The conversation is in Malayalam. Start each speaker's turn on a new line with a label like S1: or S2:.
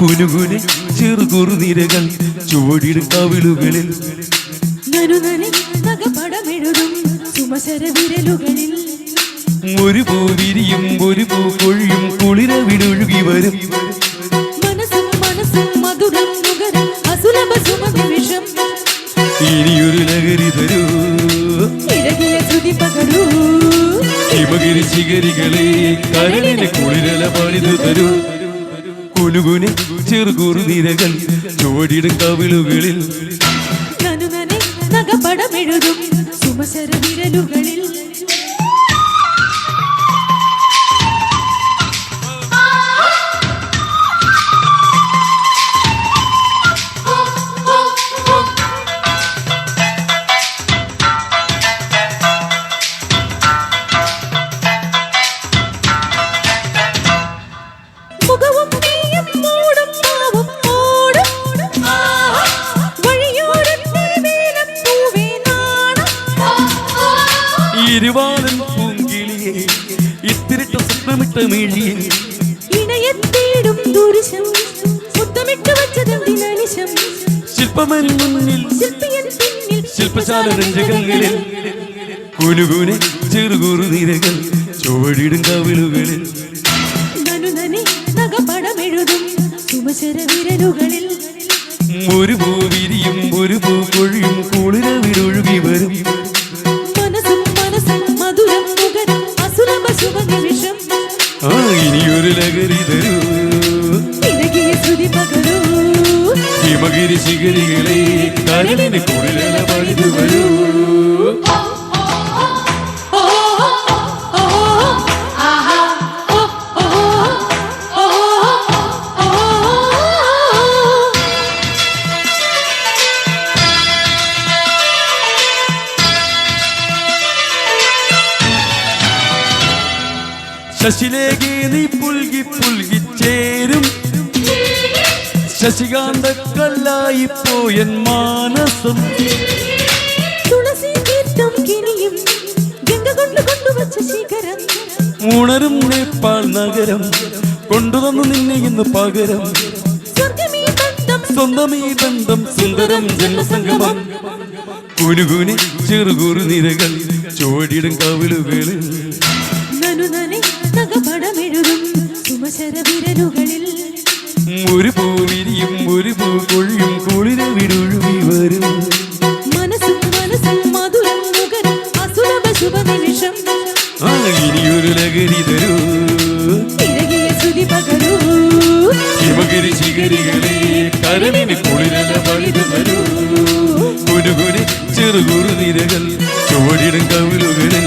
S1: കുനുകുനെ ചെറുകുറുനിരകൾ ചുവടിടും കവിളുകളിൽ. ഒരു പൂ വിരിയും ഒരു പൂ കൊഴിയും കുളിര വിടൊഴുകി വരും.
S2: മനസ്സും മനസ്സും മധുരം നുകരം അസുലഭ സുമനിമിഷം.
S1: ഇനിയൊരു ലഹരി തരൂ.
S2: ഇഴകിയ ശ്രുതി പകരൂ.
S1: ഹിമഗിരി ശിഖരികളെ കരളിന് കുളിരല പണിതു തരൂ. കുനുകുനെ ചെറുകുറുനിരകൾ ചുവടിടും കവിളുകളിൽ.
S2: നനുനനി നഗപടമെഴുതും സുമസര വിരലുകളിൽ
S1: ഇരുവാലൻ പൂങ്കിളിയെ ഇത്തിരിട്ട സ്വപ്നമിട്ട മേഴിയെ.
S2: ഇണയത്തേടും ദുരിശം മുത്തമിട്ട് വച്ചതെന്തിനനിശം
S1: ശില്പമൻ മുന്നിൽ
S2: ശില്പിയൻ പിന്നിൽ
S1: ശില്പശാല രഞ്ജകങ്ങളിൽ കുനുകുനെ ചെറുകുറുനിരകൾ ചുവടിടും കവിളുകളിൽ.
S2: നനുനനെ നഗപടമെഴുതും സുമചര വിരലുകളിൽ
S1: ഒരു പൂ ഹിമഗിരി ശിഖരികളെ കരളിന് കുളിരല പണിതു വരൂ. ശശിലേഖേ നീ പുൽകി പുൽകി ചേരും ശശികാന്ത കല്ലായി പോയൻ മാനസം.
S2: തുളസി തീർത്ഥം കിനിയും ഗംഗ കൊണ്ട് കൊണ്ടുവച്ച ശിഖരം.
S1: ഉണരും നേപ്പാൾ നഗരം കൊണ്ടുവന്നു നിന്നെ ഇന്ന് പകരം.
S2: സ്വർഗമീ ബന്ധം
S1: സ്വന്തമീ ബന്ധം സുന്ദരം ജന്മസംഗമം കുനുകുനി ചെറുകുറു നിരകൾ ചോടിയിടും കവിളുകളിൽ
S2: നനുനനെ നഗപടമെഴുതും സുമശര വിരലുകളിൽ
S1: ഒരു പൂ വിരിയും ഒരു പൂ കൊഴിയും കുളിര വിടുഴുവി വരും
S2: മനസ്സും മനസ്സും മധുരം നുകരും അസുലഭ ശുഭനിമിഷം
S1: ആ ഇനിയൊരു ലഹരി തരൂ. ശിഖരികളെ കരളിന് കുളിരല പണിതു വരൂ കുനുകുനി ചെറുകുറു നിരകൾ ചുവടിടും കവിളുകളിൽ ചുവടിടും കവിളുകളിൽ ആ ചുവടിടും കവിളുകളിൽ